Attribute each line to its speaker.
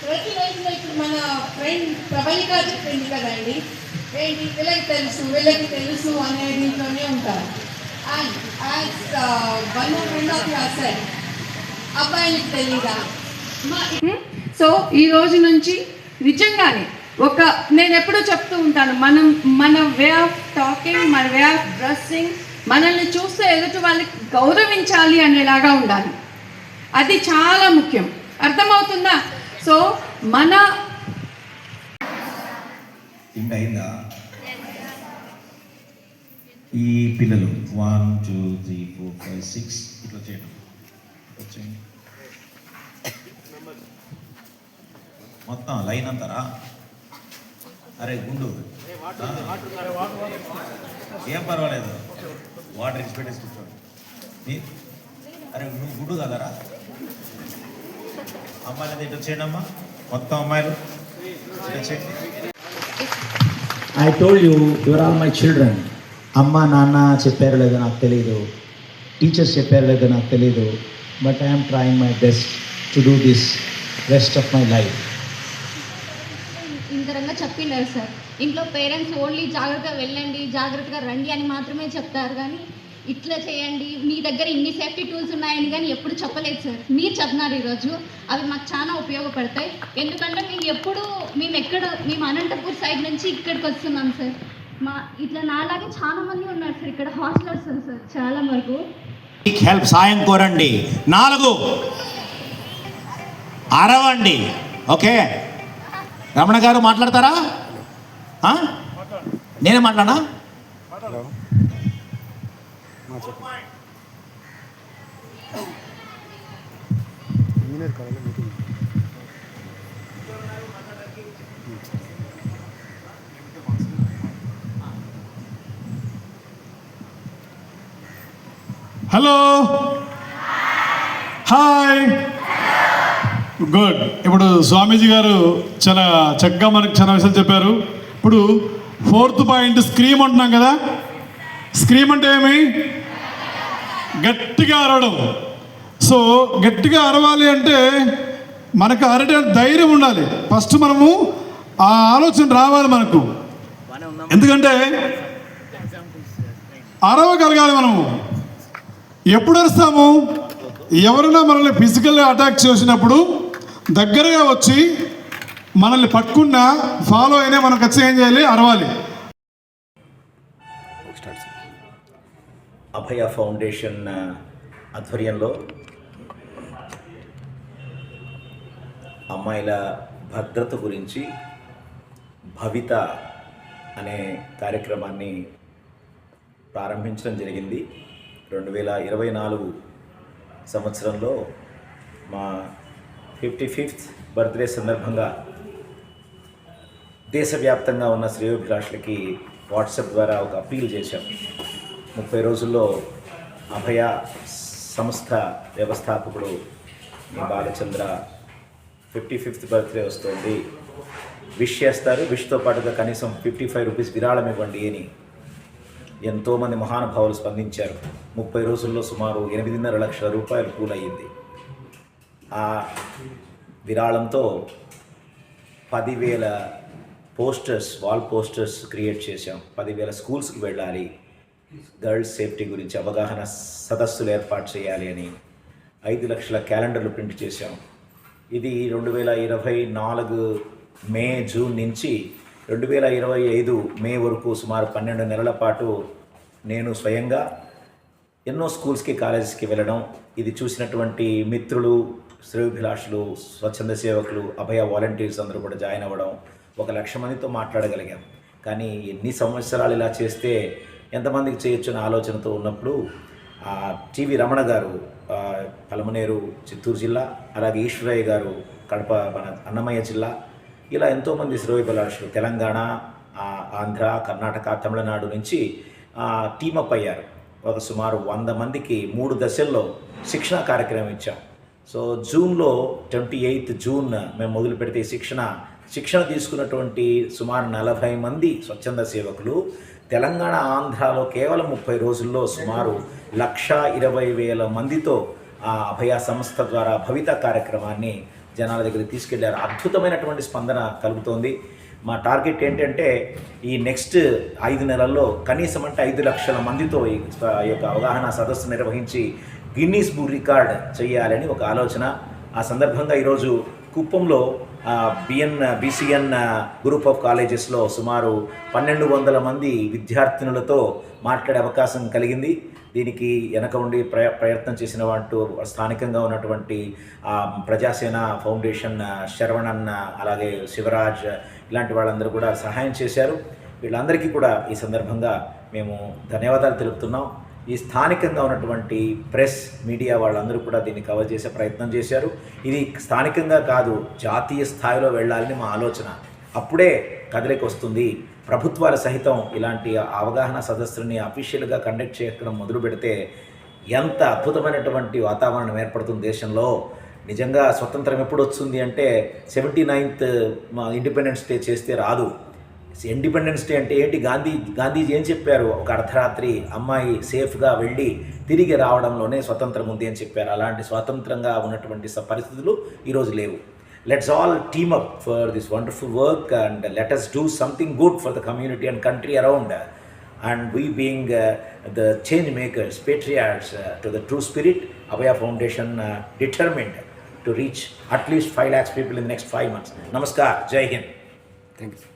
Speaker 1: ప్రతి రోజులో ఇప్పుడు మన ఫ్రెండ్ ప్రబలిక చెప్పింది కదండి ఏంటి? వీళ్ళకి తెలుసు వీళ్ళకి తెలుసు అనే దీంట్లోనే ఉంటారు. And as one friend of your cell అబ్బాయిలకు తెలీదా? సో ఈ రోజు నుంచి నిజంగానే ఒక నేను ఎప్పుడూ చెప్తూ ఉంటాను మనం మన వే ఆఫ్ టాకింగ్ మన వే ఆఫ్ డ్రెస్సింగ్ మనల్ని చూస్తే ఎదుటి వాళ్ళకి గౌరవించాలి అనేలాగా ఉండాలి. అది చాలా ముఖ్యం. అర్థమవుతుందా? సో మన
Speaker 2: అయిందా ఈ పిల్లలు one two three four five six ఇట్లా చేయడం. మొత్తం లైన్ అంతారా? అరే గుండు. ఏం పర్వాలేదు. వాటర్ ఇచ్చి పెట్టేసి కూర్చోండి. అరే నువ్వు గుడ్డు కదరా? అమ్మాయిలు ఇట్లా చేయండి అమ్మా. మొత్తం అమ్మాయిలు.
Speaker 3: I told you your all my children అమ్మ నాన్న చెప్పారు లేదో నాకు తెలియదు టీచర్స్ చెప్పారు లేదో నాకు తెలియదు but I'm trying my best to do this rest of my life
Speaker 4: కూడా చెప్పినారు సార్. ఇంట్లో పేరెంట్స్ ఓన్లీ జాగ్రత్తగా వెళ్ళండి జాగ్రత్తగా రండి అని మాత్రమే చెప్తారు కానీ ఇట్లా చేయండి. మీ దగ్గర ఇన్ని సేఫ్టీ టూల్స్ ఉన్నాయని కానీ ఎప్పుడు చెప్పలేదు సార్. మీరు చెప్తున్నారు ఈరోజు. అవి మాకు చాలా ఉపయోగపడతాయి. ఎందుకంటే మేము ఎప్పుడు మేము ఎక్కడ మేము అనంతపూర్ సైడ్ నుంచి ఇక్కడికి వస్తున్నాం సార్. మా ఇట్లా నాలాగే చాలా మంది ఉన్నారు సార్. ఇక్కడ హాస్టల్స్ సార్ చాలా వరకు.
Speaker 5: హెల్ప్ సాయం కోరండి. నాలుగు. అరవండి. ఓకే? రమణ గారు మాట్లాడతారా? నేనే మాట్లాడా.
Speaker 6: హలో. హాయ్. గుడ్. ఇప్పుడు స్వామీజీ గారు చాలా చక్కగా మనకు చాలా విషయాలు చెప్పారు. ఇప్పుడు ఫోర్త్ పాయింట్ స్క్రీమ్ అంటున్నాం కదా. స్క్రీమ్ అంటే ఏమి? గట్టిగా అరవడం. సో గట్టిగా అరవాలి అంటే మనకు అరటే ధైర్యం ఉండాలి. ఫస్ట్ మనము ఆ ఆలోచన రావాలి మనకు. ఎందుకంటే అరవగలగాలి మనము. ఎప్పుడు అరుస్తాము? ఎవరైనా మనల్ని ఫిజికల్గా అటాక్ చేసినప్పుడు దగ్గరగా వచ్చి మనల్ని పట్టుకున్నా ఫాలో అయినా మనం ఖచ్చితంగా ఏం చేయాలి? అరవాలి.
Speaker 2: అభయ ఫౌండేషన్ ఆధ్వర్యంలో అమ్మాయిల భద్రత గురించి భవిత అనే కార్యక్రమాన్ని ప్రారంభించడం జరిగింది. రెండు వేల ఇరవై నాలుగు సంవత్సరంలో మా ఫిఫ్టీ ఫిఫ్త్ బర్త్డే సందర్భంగా దేశవ్యాప్తంగా ఉన్న శ్రేయోభిలాషులకి వాట్సాప్ ద్వారా ఒక అప్పీల్ చేశాం. ముప్పై రోజుల్లో అభయ సంస్థ వ్యవస్థాపకుడు మా బాలచంద్ర ఫిఫ్టీ ఫిఫ్త్ బర్త్డే వస్తుంది. విష్ చేస్తారు. విష్తో పాటుగా కనీసం ఫిఫ్టీ ఫైవ్ రూపీస్ విరాళం ఇవ్వండి అని ఎంతోమంది మహానుభావులు స్పందించారు. ముప్పై రోజుల్లో సుమారు ఎనిమిదిన్నర లక్షల రూపాయలు కూలయ్యింది ఆ విరాళంతో పదివేల పోస్టర్స్ వాల్ పోస్టర్స్ క్రియేట్ చేశాం. పదివేల స్కూల్స్కి వెళ్ళాలి. గర్ల్స్ సేఫ్టీ గురించి అవగాహన సదస్సులు ఏర్పాటు చేయాలి అని ఐదు లక్షల క్యాలెండర్లు ప్రింట్ చేశాం. ఇది రెండు వేల ఇరవై నాలుగు మే జూన్ నుంచి రెండు వేల ఇరవై ఐదు మే వరకు సుమారు పన్నెండు నెలల పాటు నేను స్వయంగా ఎన్నో స్కూల్స్కి కాలేజెస్కి వెళ్ళడం ఇది చూసినటువంటి మిత్రులు శ్రేయోభిలాషులు స్వచ్ఛంద సేవకులు అభయ వాలంటీర్స్ అందరూ కూడా జాయిన్ అవ్వడం ఒక లక్ష మందితో మాట్లాడగలిగాం. కానీ ఎన్ని సంవత్సరాలు ఇలా చేస్తే ఎంతమందికి చేయొచ్చు అనే ఆలోచనతో ఉన్నప్పుడు టీవీ రమణ గారు పలమనేరు చిత్తూరు జిల్లా అలాగే ఈశ్వరయ్య గారు కడప మన అన్నమయ్య జిల్లా ఇలా ఎంతోమంది శ్రేయోభిలాషులు తెలంగాణ ఆంధ్ర కర్ణాటక తమిళనాడు నుంచి టీమప్ అయ్యారు. ఒక సుమారు వంద మందికి మూడు దశల్లో శిక్షణ కార్యక్రమం ఇచ్చాం. సో జూన్లో ట్వంటీ ఎయిత్ జూన్ మేము మొదలు పెడితే శిక్షణ శిక్షణ తీసుకున్నటువంటి సుమారు నలభై మంది స్వచ్ఛంద సేవకులు తెలంగాణ ఆంధ్రాలో కేవలం ముప్పై రోజుల్లో సుమారు లక్ష ఇరవై వేల మందితో ఆ అభయ సంస్థ ద్వారా భవిత కార్యక్రమాన్ని జనాల దగ్గరికి తీసుకెళ్ళారు. అద్భుతమైనటువంటి స్పందన కలుగుతోంది. మా టార్గెట్ ఏంటంటే ఈ నెక్స్ట్ ఐదు నెలల్లో కనీసం అంటే ఐదు లక్షల మందితో ఈ యొక్క అవగాహన సదస్సు నిర్వహించి గిన్నీస్ బుక్ రికార్డ్ చేయాలని ఒక ఆలోచన. ఆ సందర్భంగా ఈరోజు కుప్పంలో బిఎన్ బీసీఎన్ గ్రూప్ ఆఫ్ కాలేజెస్లో సుమారు పన్నెండు వందల మంది విద్యార్థినులతో మాట్లాడే అవకాశం కలిగింది. దీనికి వెనక ఉండి ప్రయ ప్రయత్నం చేసిన వాటి స్థానికంగా ఉన్నటువంటి ప్రజాసేన ఫౌండేషన్ శరవణన్న శరవణన్ అలాగే శివరాజ్ ఇలాంటి వాళ్ళందరూ కూడా సహాయం చేశారు. వీళ్ళందరికీ కూడా ఈ సందర్భంగా మేము ధన్యవాదాలు తెలుపుతున్నాం. ఈ స్థానికంగా ఉన్నటువంటి ప్రెస్ మీడియా వాళ్ళందరూ కూడా దీన్ని కవర్ చేసే ప్రయత్నం చేశారు. ఇది స్థానికంగా కాదు జాతీయ స్థాయిలో వెళ్ళాలని మా ఆలోచన. అప్పుడే కదలికి వస్తుంది. ప్రభుత్వాలు సహితం ఇలాంటి అవగాహన సదస్సుల్ని అఫీషియల్గా కండక్ట్ చేయడం మొదలు పెడితే ఎంత అద్భుతమైనటువంటి వాతావరణం ఏర్పడుతుంది దేశంలో. నిజంగా స్వతంత్రం ఎప్పుడు వస్తుంది అంటే సెవెంటీ నైన్త్ ఇండిపెండెన్స్ డే చేస్తే రాదు. ఇండిపెండెన్స్ డే అంటే ఏంటి? గాంధీ గాంధీజీ ఏం చెప్పారు? ఒక అర్ధరాత్రి అమ్మాయి సేఫ్గా వెళ్ళి తిరిగి రావడంలోనే స్వతంత్రం ఉంది అని చెప్పారు. అలాంటి స్వతంత్రంగా ఉన్నటువంటి పరిస్థితులు ఈరోజు లేవు. Let's all team up for this wonderful work and let us do something good for the community and country around. And we being uh, the change makers, patriots uh, to the true spirit, abaya Foundation uh, determined to reach at least 5 lakhs people in the next 5 months. Namaskar. Jai Hind.
Speaker 7: Thank you.